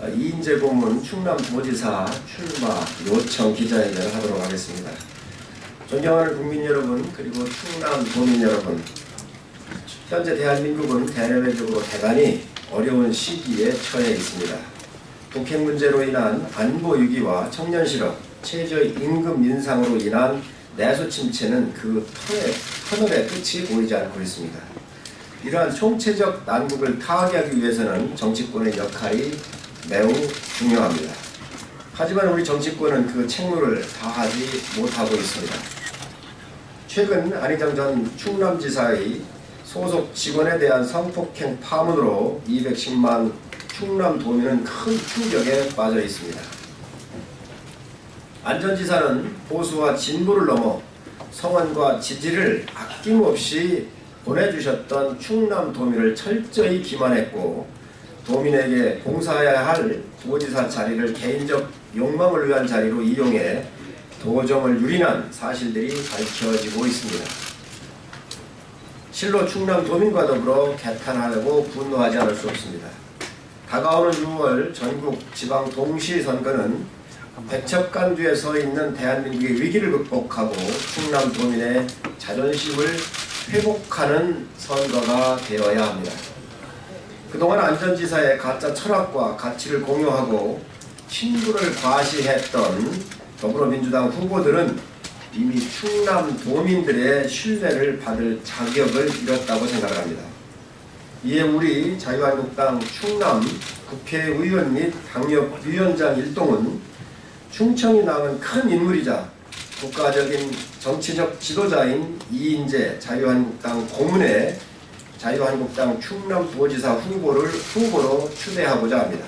어, 이인재 고문 충남 도지사 출마 요청 기자회견을 하도록 하겠습니다. 존경하는 국민 여러분 그리고 충남 도민 여러분 현재 대한민국은 대내외적으로 대단히 어려운 시기에 처해 있습니다. 북핵 문제로 인한 안보 위기와 청년 실업, 최저 임금 인상으로 인한 내수 침체는 그 터널, 터널의 끝이 보이지 않고 있습니다. 이러한 총체적 난국을 타개하기 위해서는 정치권의 역할이 매우 중요합니다. 하지만 우리 정치권은 그 책무를 다하지 못하고 있습니다. 최근 안희정 전 충남지사의 소속 직원에 대한 성폭행 파문으로 210만 충남 도민은 큰 충격에 빠져 있습니다. 안전지사는 보수와 진보를 넘어 성원과 지지를 아낌없이 보내주셨던 충남 도민을 철저히 기만했고 도민에게 봉사해야 할 도지사 자리를 개인적 욕망을 위한 자리로 이용해 도정을 유린한 사실들이 밝혀지고 있습니다. 실로 충남 도민과 더불어 개탄하고 분노하지 않을 수 없습니다. 다가오는 6월 전국 지방 동시 선거는 백척간두에 서 있는 대한민국의 위기를 극복하고 충남 도민의 자존심을 회복하는 선거가 되어야 합니다. 그동안 안전지사의 가짜 철학과 가치를 공유하고 친구를 과시했던 더불어민주당 후보들은 이미 충남 도민들의 신뢰를 받을 자격을 잃었다고 생각을 합니다. 이에 우리 자유한국당 충남 국회의원 및 당협위원장 일동은 충청이 낳은 큰 인물이자 국가적인 정치적 지도자인 이인재 자유한국당 고문의 자유한국당 충남도지사 후보를 후보로 추대하고자 합니다.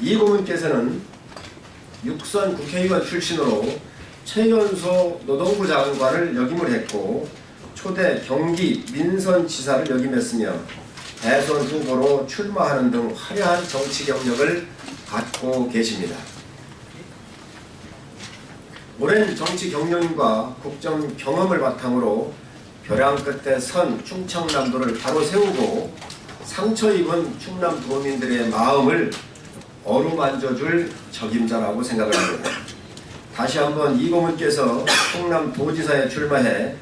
이 고문께서는 육선 국회의원 출신으로 최연소 노동부 장관을 역임을 했고 초대 경기 민선지사를 역임했으며 대선 후보로 출마하는 등 화려한 정치 경력을 갖고 계십니다. 오랜 정치 경력과 국정 경험을 바탕으로 벼랑 끝에 선 충청남도를 바로 세우고 상처 입은 충남 도민들의 마음을 어루만져줄 적임자라고 생각을 합니다. 다시 한번 이 고문께서 충남 도지사에 출마해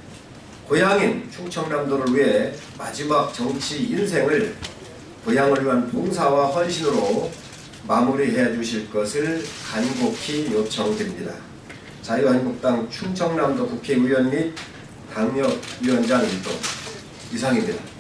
고향인 충청남도를 위해 마지막 정치 인생을 고향을 위한 봉사와 헌신으로 마무리해 주실 것을 간곡히 요청드립니다. 자유한국당 충청남도 국회의원 및 당협위원장 일동 이상입니다.